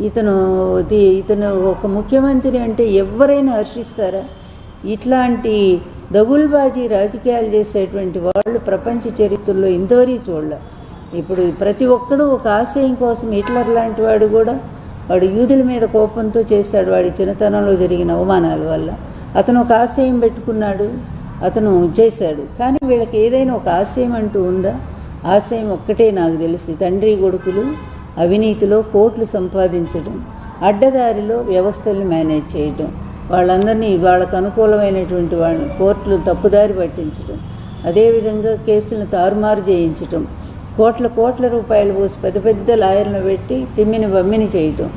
ఇతను ఇతను ఒక ముఖ్యమంత్రి అంటే ఎవరైనా హర్షిస్తారా? ఇట్లాంటి దగుల్బాజీ రాజకీయాలు చేసేటువంటి వాళ్ళు ప్రపంచ చరిత్రలో ఇంతవరకు చూడలే. ఇప్పుడు ప్రతి ఒక్కడూ ఒక ఆశయం కోసం హిట్లర్ లాంటి వాడు కూడా వాడు యూదుల మీద కోపంతో చేశాడు వాడి చిన్నతనంలో జరిగిన అవమానాల వల్ల. అతను ఒక ఆశయం పెట్టుకున్నాడు అతను చేశాడు. కానీ వీళ్ళకి ఏదైనా ఒక ఆశయం అంటూ ఉందా? ఆశయం ఒక్కటే నాకు తెలిసి తండ్రి కొడుకులు అవినీతిలో కోట్లు సంపాదించడం అడ్డదారిలో వ్యవస్థల్ని మేనేజ్ చేయడం వాళ్ళందరినీ వాళ్ళకు అనుకూలమైనటువంటి వాళ్ళని కోర్టులు తప్పుదారి పట్టించడం అదేవిధంగా కేసులను తారుమారు చేయించటం కోట్ల కోట్ల రూపాయలు పోసి పెద్ద పెద్ద లాయర్లను పెట్టి తిమ్మిని బమ్మిని చేయటం.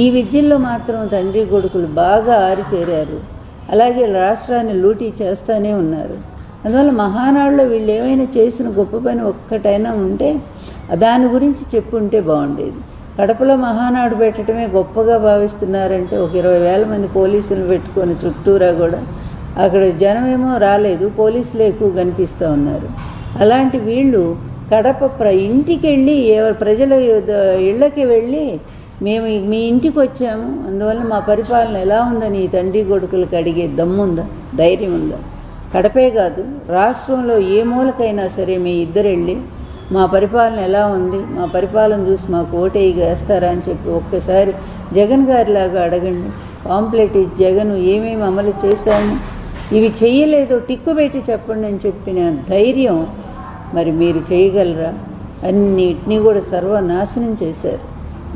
ఈ విద్యల్లో మాత్రం తండ్రి కొడుకులు బాగా ఆరితేరారు. అలాగే రాష్ట్రాన్ని లూటీ చేస్తూనే ఉన్నారు. అందువల్ల మహానాడులో వీళ్ళు ఏమైనా చేసిన గొప్ప పని ఒక్కటైనా ఉంటే దాని గురించి చెప్పుంటే బాగుండేది. కడపలో మహానాడు పెట్టడమే గొప్పగా భావిస్తున్నారంటే ఒక ఇరవై వేల మంది పోలీసులు పెట్టుకొని చుట్టూరా కూడా అక్కడ జనమేమో రాలేదు పోలీసులే ఎక్కువ కనిపిస్తూ ఉన్నారు. అలాంటి వీళ్ళు కడప ప్ర ఇంటికి వెళ్ళి ఎవరు ప్రజల ఇళ్ళకి వెళ్ళి మేము మీ ఇంటికి వచ్చాము అందువల్ల మా పరిపాలన ఎలా ఉందని ఈ తండ్రి కొడుకులకు అడిగే దమ్ముందా ధైర్యం ఉందా? కడపే కాదు రాష్ట్రంలో ఏ మూలకైనా సరే మీ ఇద్దరు వెళ్ళి మా పరిపాలన ఎలా ఉంది? మా పరిపాలన చూసి మాకు ఓటేయి వేస్తారా అని చెప్పి ఒక్కసారి జగన్ గారిలాగా అడగండి. పాంప్లెట్ ఇచ్చి జగన్ ఏమేమి అమలు చేశాము? ఇవి చేయలేదో టిక్కు పెట్టి చెప్పండి అని చెప్పిన ధైర్యం మరి మీరు చేయగలరా అన్నిటినీ కూడా సర్వనాశనం చేశారు.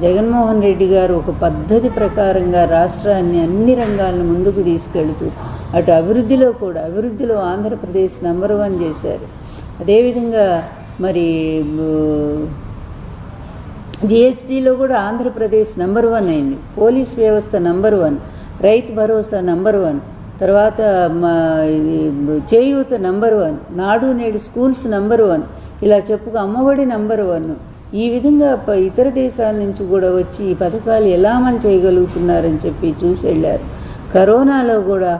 జగన్మోహన్ రెడ్డి గారు ఒక పద్ధతి ప్రకారంగా రాష్ట్రాన్ని అన్ని రంగాలను ముందుకు తీసుకెళ్తూ అటు అభివృద్ధిలో కూడా అభివృద్ధిలో ఆంధ్రప్రదేశ్ నెంబర్ వన్ చేశారు. అదేవిధంగా మరి జిఎస్టీలో కూడా ఆంధ్రప్రదేశ్ నంబర్ వన్ అయింది. పోలీస్ వ్యవస్థ number one Rythu Bharosa number one తర్వాత మా చేయూత నంబర్ వన్ నాడు నేడు స్కూల్స్ నంబర్ వన్ ఇలా చెప్పుకు అమ్మఒడి నంబర్ వన్. ఈ విధంగా ప- ఇతర దేశాల నుంచి కూడా వచ్చి ఈ పథకాలు ఎలా అమలు చేయగలుగుతున్నారని చెప్పి చూసి వెళ్ళారు. కరోనాలో కూడా